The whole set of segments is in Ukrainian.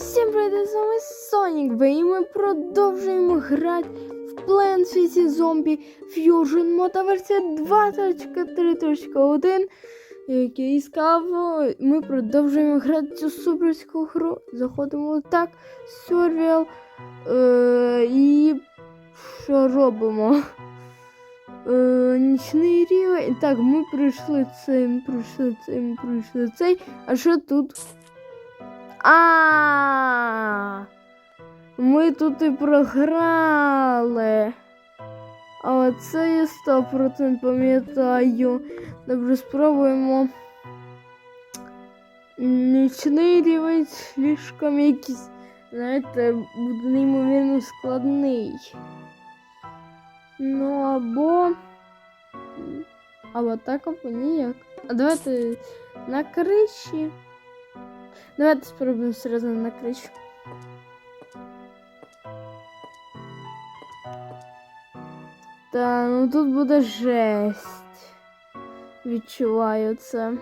Усім привіт, з вами Сонік Б, і ми продовжуємо грати в Plants. Zombie Fusion версія 2.3.1. Як я і сказав, ми продовжуємо грати цю суперську гру. Заходимо так, Survival. Е, і що робимо? Е, нічний рівень. Так, ми пройшли ми пройшли ми пройшли цей. А що тут? А. Ми тут і програли. А це я 100% пам'ятаю. Добре, спробуємо. Нічний рівень слишком якийсь, знаєте, буде неймовірно складний. Ну або. Або так, або ніяк. А давайте на криші. Давайте спробуємо серйозно на кричу. Та, ну тут буде жесть. Відчуваю це.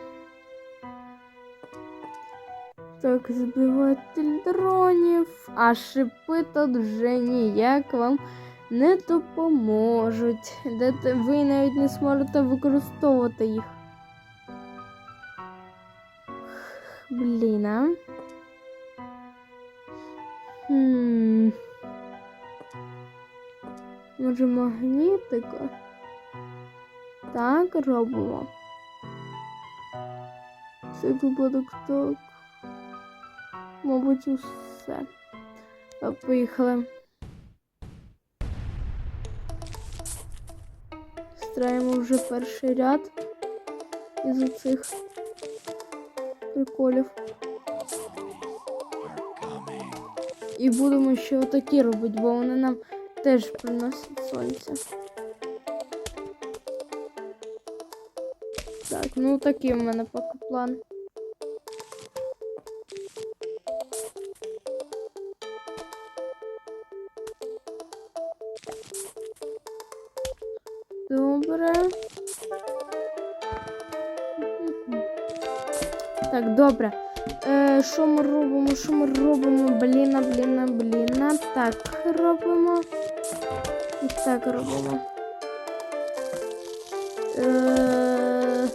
Так, збиватель дронів. А шипи тут вже ніяк вам не допоможуть. Де ви навіть не зможете використовувати їх. Блін, а? Хм. Може магнітика? Так, робимо. Це випадок так. Мабуть, усе. Поїхали. Страємо вже перший ряд із оцих приколів. І будемо ще отакі робити, бо вони нам теж приносять сонце. Так, ну такий в мене поки план. Добре. Так, добре. Е, що ми робимо? Що ми робимо? Бліна, бліна, бліна. Так робимо. І так робимо. Е,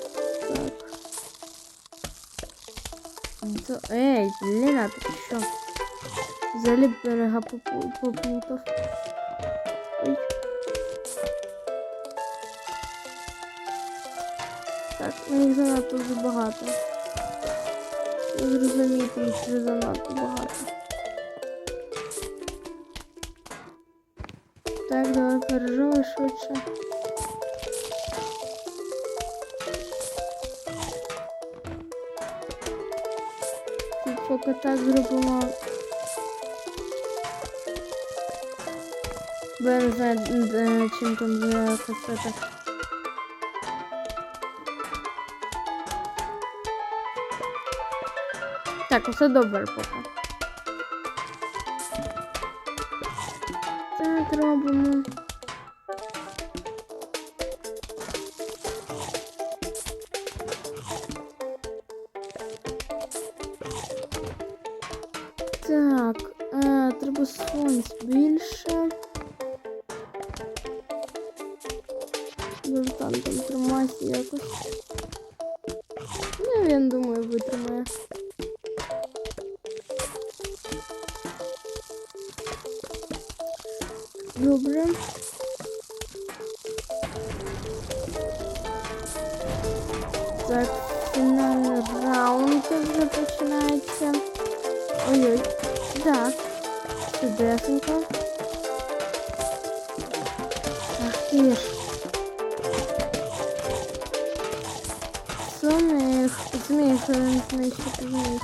так. Ей, бліна, ти що? Взагалі берега попу- поплутав. Ой. Так, ну їх занадто вже багато. Їх вже занадто багато. Так, давай переживай швидше. Тут поки так зробимо. Бо я не знаю, чим там закасити. Так, усе добре поки. Так, робимо. Так, е, треба сонць більше. Так, фінальний раунд вже починається. Ой-ой. Так. Чудесенько. Ах ти ж. Зміг, зміг він знищити зміг.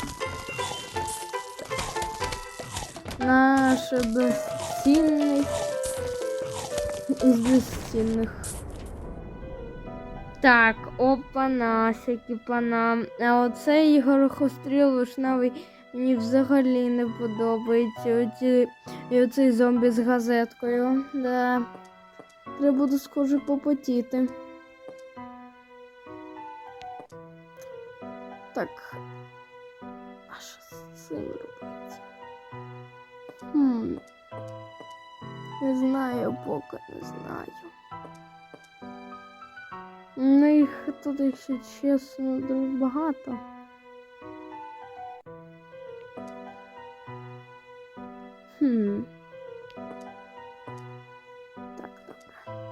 Наш безцінний із безцінних. Так, опана, сякі пана. А оцей горохостріл вишневий мені взагалі не подобається. Оці, і оцей зомбі з газеткою. Да. Треба буде схоже попотіти. Так. А що з цим робити? Хм. Не знаю, поки не знаю. Ну їх тут, якщо чесно, дуже багато. Хм. Так, добре.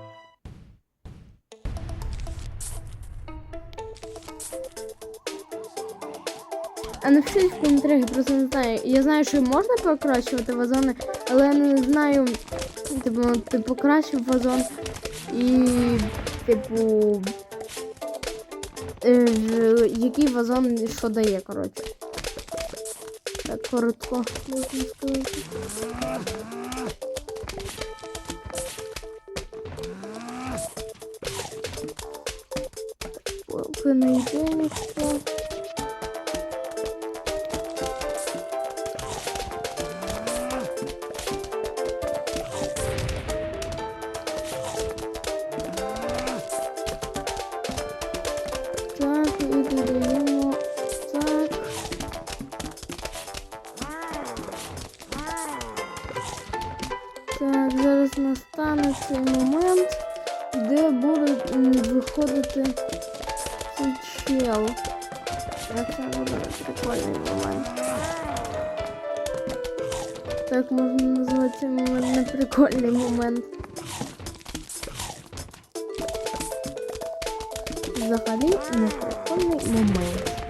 А напишіть в коментарях, я просто не знаю. Я знаю, що можна покращувати вазони, але я не знаю, типу, ти покращив вазон і, типу, е, який вазон що дає, коротше. Так, коротко можна сказати. Поки не йде. Цей чел. Это прикольный момент. Так можно назвать назвати прикольный момент Заходи на прикольный момент.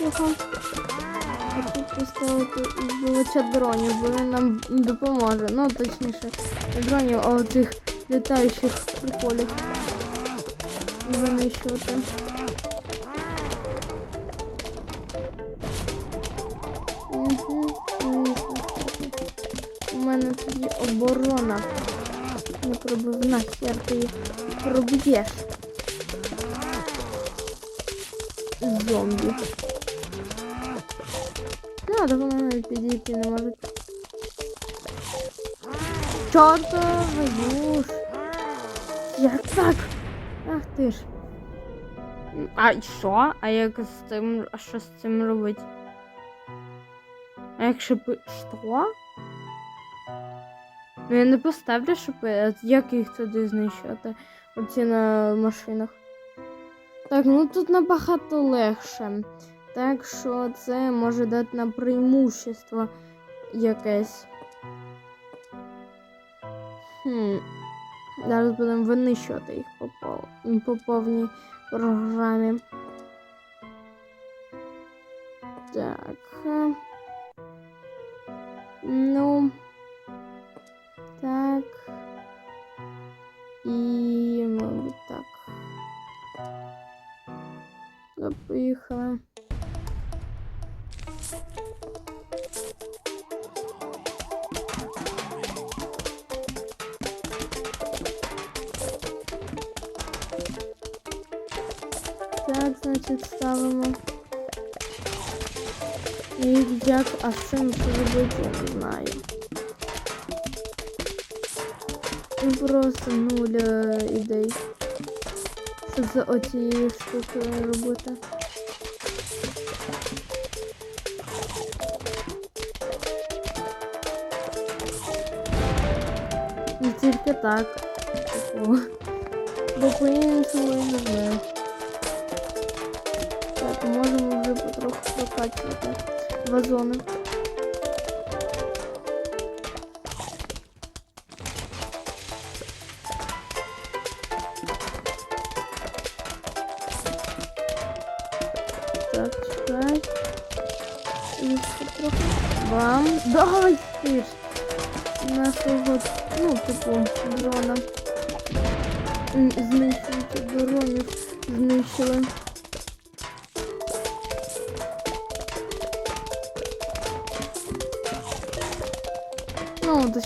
Його. А тут поставити збивача дронів, бо він нам допоможе. Ну, точніше, не дронів, а оцих літаючих приколів. Винищувати. У мене тоді оборона. Не пробивна хер ти проб'єш. Зомбі. Ну, до мене навіть підійти не можуть. Чортовий юж. Як так? Ах ти ж. А що? А як з цим. А що з цим робити? А якщо б. Що? Ну я не поставлю шипи, а як їх туди знищувати? Оці на машинах. Так, ну тут набагато легше. Так що це може дати нам преимущество якесь. Хм. Зараз будемо винищувати їх по, по повній програмі. Так. е. Ну. І як, а з цим що робити, я не знаю. Ну, Просто нуль е, ідей. Що за оцією штукою робити. І тільки так. Типу. Бо по-іншому я не знаю. Так, можемо вже потроху прокачувати вазони. Так, чекай. І потроху. Бам! Давай ти ж! Нашого, ну, типу, дрона. М, Знищуючи дронів знищили.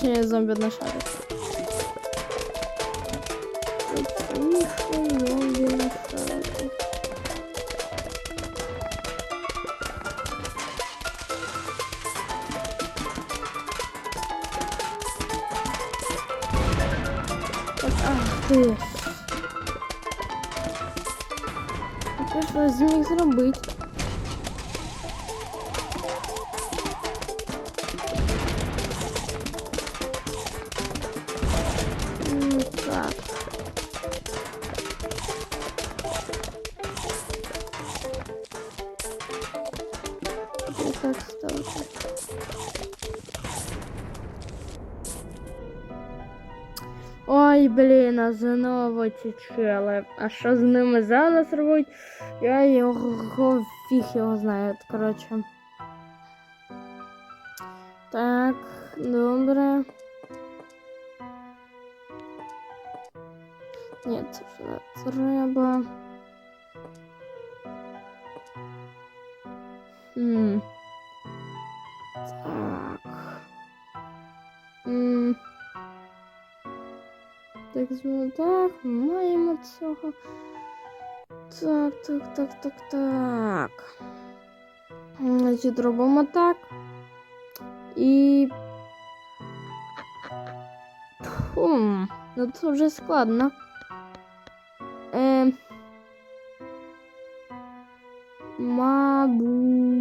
точнее зомби одношарик. Ах ти. Ти ж зміг зробити. Ой, блін, а знову ці чели. А що з ними зараз робить? Я його фіг його знаю, коротше. Так, добре. Ні, це вже не треба. Хм. Так. Так, так, маємо цього. Так, так, так, так, так. Значить, робимо так. І. Хм, ну це вже складно. Е, мабуть.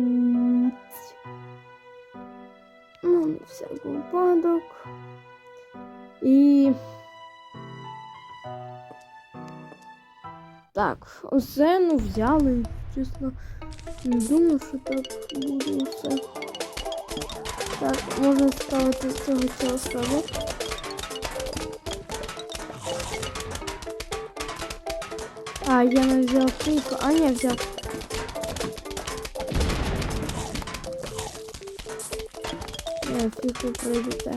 Ну, на всяк випадок. І. Так, усе ну взяли. Чесно, не думав, що так буде усе. Так, можна ставити цього цього ставу. А, я не взяв фіку. А, не взяв. Не, фіку пройдете.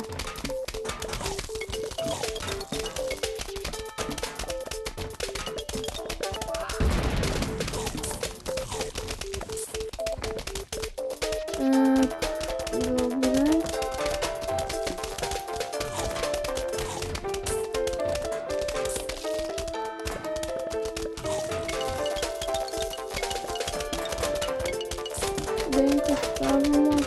Ставимо.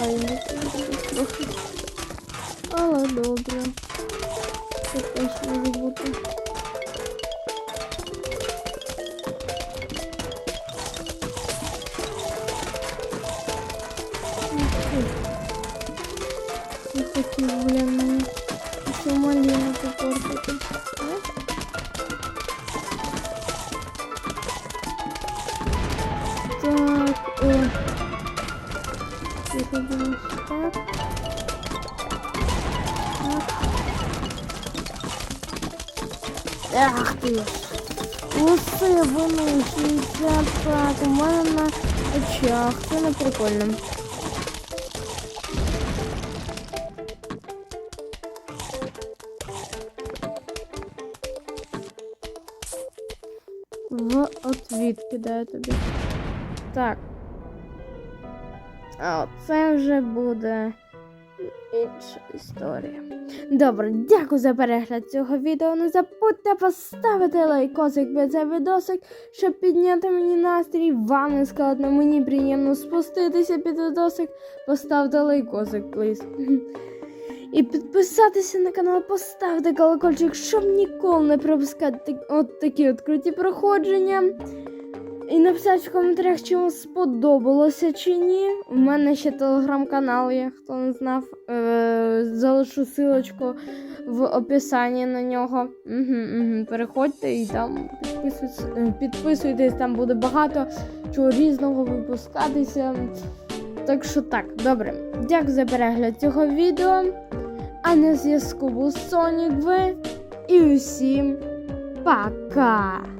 А я не знаю, трохи. Але добре. Це теж може Ах ти. Усе винищується так. У мене на очах. Це не прикольно. В отвіт кидаю тобі. Так. А це вже буде інша історія. Добре, дякую за перегляд цього відео. Не забудьте поставити лайкосик під цей відосик, щоб підняти мені настрій. Вам не складно, мені приємно спуститися під відосик. Поставте лайкосик, плиз. І підписатися на канал, поставте колокольчик, щоб ніколи не пропускати от такі от круті проходження. І написати в коментарях, чи вам сподобалося чи ні. У мене ще телеграм-канал є, хто не знав. Е- залишу силочку в описанні на нього. Угу, угу. Переходьте і там підписуйтесь, е, підписуйтесь, там буде багато чого різного випускатися. Так що так, добре. Дякую за перегляд цього відео. А на зв'язку був Сонік В. І усім пока!